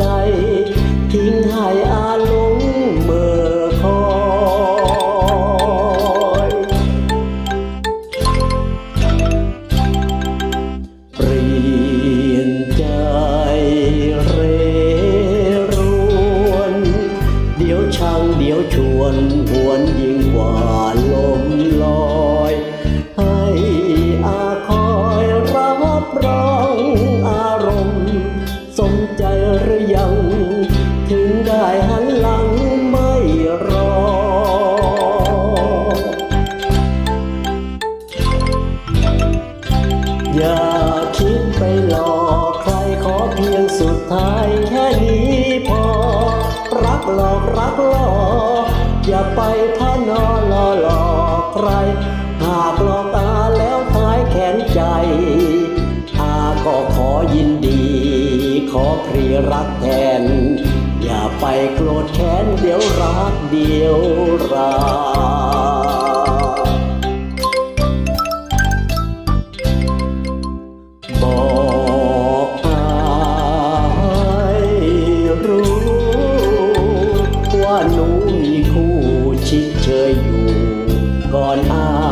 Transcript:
ใจ อย่าคิดไปหลอกใครขอเพียงสุดท้ายแค่นี้พอ รักหลอกรักหลอกอย่าไปพานอลอหลอกใคร หากหลอกตาแล้วทายแขนใจอาก็ขอยินดี ขอพรีรักแทน อย่าไปโกรธแค้นเดี๋ยวรักเดียวร ก่อนอา